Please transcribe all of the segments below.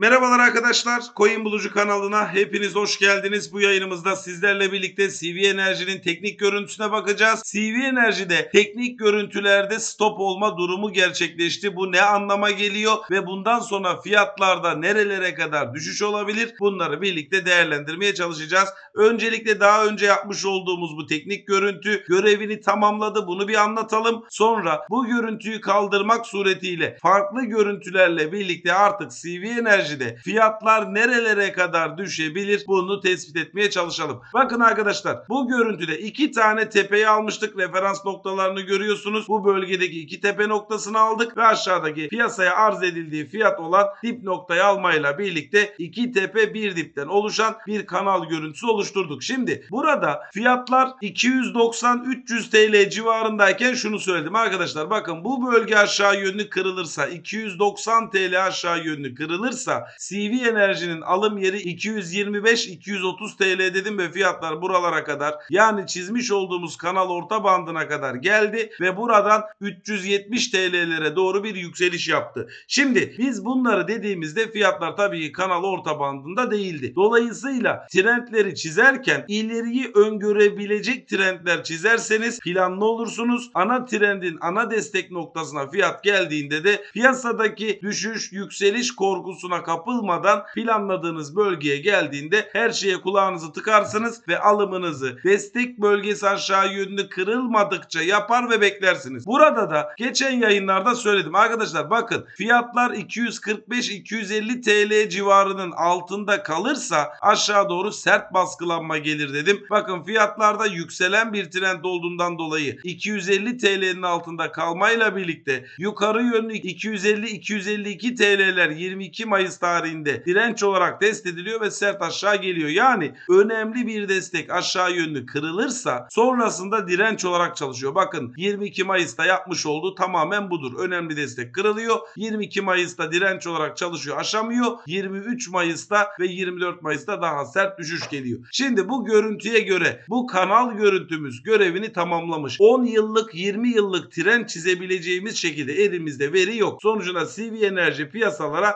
Merhabalar arkadaşlar. Coin Bulucu kanalına hepiniz hoş geldiniz. Bu yayınımızda sizlerle birlikte CV Enerji'nin teknik görüntüsüne bakacağız. CV Enerji'de teknik görüntülerde stop olma durumu gerçekleşti. Bu ne anlama geliyor ve bundan sonra fiyatlarda nerelere kadar düşüş olabilir? Bunları birlikte değerlendirmeye çalışacağız. Öncelikle daha önce yapmış olduğumuz bu teknik görüntü görevini tamamladı. Bunu bir anlatalım. Sonra bu görüntüyü kaldırmak suretiyle farklı görüntülerle birlikte artık CV Enerji'de fiyatlar nerelere kadar düşebilir bunu tespit etmeye çalışalım. Bakın arkadaşlar bu görüntüde iki tane tepeyi almıştık. Referans noktalarını görüyorsunuz. Bu bölgedeki iki tepe noktasını aldık ve aşağıdaki piyasaya arz edildiği fiyat olan dip noktayı almayla birlikte iki tepe bir dipten oluşan bir kanal görüntüsü oluşturduk. Şimdi burada fiyatlar 290-300 TL civarındayken şunu söyledim arkadaşlar. Bakın bu bölge aşağı yönlü kırılırsa 290 TL aşağı yönlü kırılırsa CV enerjinin alım yeri 225-230 TL dedim ve fiyatlar buralara kadar yani çizmiş olduğumuz kanal orta bandına kadar geldi ve buradan 370 TL'lere doğru bir yükseliş yaptı. Şimdi biz bunları dediğimizde fiyatlar tabii ki kanal orta bandında değildi. Dolayısıyla trendleri çizerken ileriyi öngörebilecek trendler çizerseniz planlı olursunuz. Ana trendin ana destek noktasına fiyat geldiğinde de piyasadaki düşüş yükseliş korkusuna kapılmadan planladığınız bölgeye geldiğinde her şeye kulağınızı tıkarsınız ve alımınızı destek bölgesi aşağı yönlü kırılmadıkça yapar ve beklersiniz. Burada da geçen yayınlarda söyledim arkadaşlar bakın fiyatlar 245-250 TL civarının altında kalırsa aşağı doğru sert baskılanma gelir dedim. Bakın fiyatlarda yükselen bir trend olduğundan dolayı 250 TL'nin altında kalmayla birlikte yukarı yönlü 250-252 TL'ler 22 Mayıs tarihinde direnç olarak test ediliyor ve sert aşağı geliyor. Yani önemli bir destek aşağı yönlü kırılırsa sonrasında direnç olarak çalışıyor. Bakın 22 Mayıs'ta yapmış olduğu tamamen budur. Önemli destek kırılıyor. 22 Mayıs'ta direnç olarak çalışıyor aşamıyor. 23 Mayıs'ta ve 24 Mayıs'ta daha sert düşüş geliyor. Şimdi bu görüntüye göre bu kanal görüntümüz görevini tamamlamış. 10 yıllık 20 yıllık tren çizebileceğimiz şekilde elimizde veri yok. Sonucunda CV Enerji piyasalara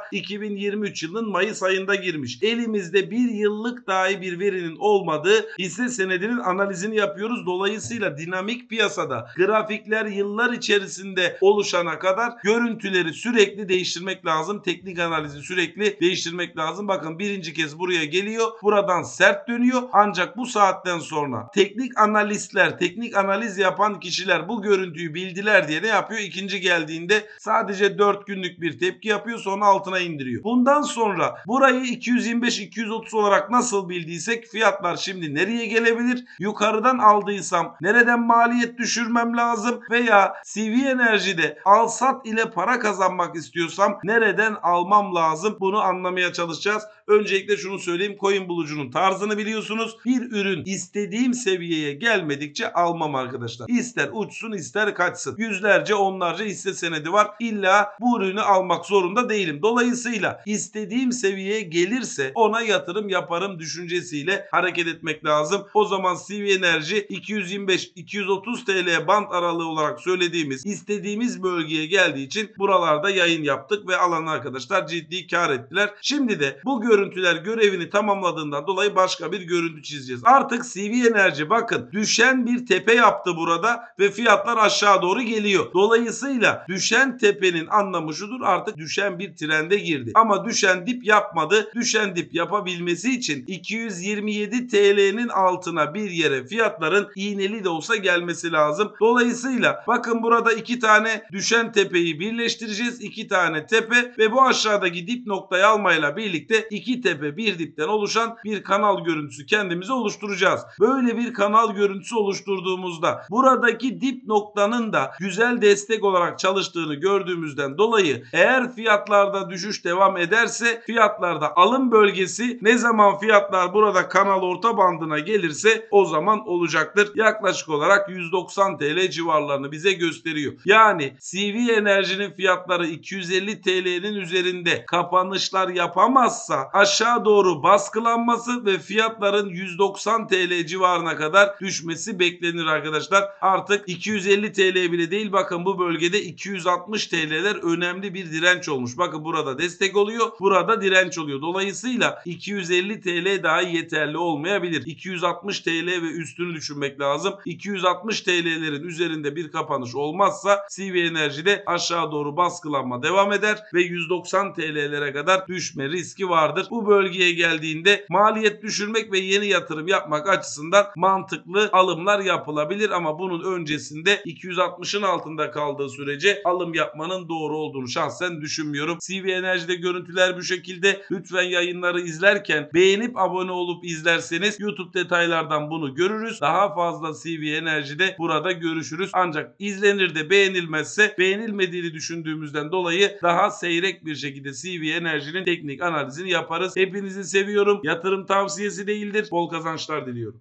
2023 yılının Mayıs ayında girmiş. Elimizde bir yıllık dahi bir verinin olmadığı hisse senedinin analizini yapıyoruz. Dolayısıyla dinamik piyasada grafikler yıllar içerisinde oluşana kadar görüntüleri sürekli değiştirmek lazım. Teknik analizi sürekli değiştirmek lazım. Bakın birinci kez buraya geliyor. Buradan sert dönüyor. Ancak bu saatten sonra teknik analistler, teknik analiz yapan kişiler bu görüntüyü bildiler diye ne yapıyor? İkinci geldiğinde sadece 4 günlük bir tepki yapıyor sonra altına indiriyor. Bundan sonra burayı 225-230 olarak nasıl bildiysek fiyatlar şimdi nereye gelebilir? Yukarıdan aldıysam nereden maliyet düşürmem lazım? Veya CV Enerji'de alsat ile para kazanmak istiyorsam nereden almam lazım? Bunu anlamaya çalışacağız. Öncelikle şunu söyleyeyim. Coin bulucunun tarzını biliyorsunuz. Bir ürün istediğim seviyeye gelmedikçe almam arkadaşlar. İster uçsun ister kaçsın. Yüzlerce onlarca hisse senedi var. İlla bu ürünü almak zorunda değilim. Dolayısıyla istediğim seviyeye gelirse ona yatırım yaparım düşüncesiyle hareket etmek lazım. O zaman CV Enerji 225-230 TL band aralığı olarak söylediğimiz istediğimiz bölgeye geldiği için buralarda yayın yaptık ve alan arkadaşlar ciddi kar ettiler. Şimdi de bu görüntüler görevini tamamladığından dolayı başka bir görüntü çizeceğiz. Artık CV Enerji bakın düşen bir tepe yaptı burada ve fiyatlar aşağı doğru geliyor. Dolayısıyla düşen tepenin anlamı şudur artık düşen bir trende girdi. Ama düşen dip yapmadı. Düşen dip yapabilmesi için 227 TL'nin altına bir yere fiyatların iğneli de olsa gelmesi lazım. Dolayısıyla bakın burada iki tane düşen tepeyi birleştireceğiz. iki tane tepe ve bu aşağıdaki dip noktayı almayla birlikte iki tepe bir dipten oluşan bir kanal görüntüsü kendimize oluşturacağız. Böyle bir kanal görüntüsü oluşturduğumuzda buradaki dip noktanın da güzel destek olarak çalıştığını gördüğümüzden dolayı eğer fiyatlarda düşüş devam ederse fiyatlarda alım bölgesi ne zaman fiyatlar burada kanal orta bandına gelirse o zaman olacaktır. Yaklaşık olarak 190 TL civarlarını bize gösteriyor. Yani CV enerjinin fiyatları 250 TL'nin üzerinde kapanışlar yapamazsa aşağı doğru baskılanması ve fiyatların 190 TL civarına kadar düşmesi beklenir arkadaşlar. Artık 250 TL bile değil bakın bu bölgede 260 TL'ler önemli bir direnç olmuş. Bakın burada destek oluyor. Burada direnç oluyor. Dolayısıyla 250 TL dahi yeterli olmayabilir. 260 TL ve üstünü düşünmek lazım. 260 TL'lerin üzerinde bir kapanış olmazsa CV Enerji'de aşağı doğru baskılanma devam eder ve 190 TL'lere kadar düşme riski vardır. Bu bölgeye geldiğinde maliyet düşürmek ve yeni yatırım yapmak açısından mantıklı alımlar yapılabilir ama bunun öncesinde 260'ın altında kaldığı sürece alım yapmanın doğru olduğunu şahsen düşünmüyorum. CV Enerji'de görüntüler bu şekilde. Lütfen yayınları izlerken beğenip abone olup izlerseniz YouTube detaylardan bunu görürüz. Daha fazla CV Enerji'de burada görüşürüz. Ancak izlenir de beğenilmezse beğenilmediğini düşündüğümüzden dolayı daha seyrek bir şekilde CV Enerji'nin teknik analizini yaparız. Hepinizi seviyorum. Yatırım tavsiyesi değildir. Bol kazançlar diliyorum.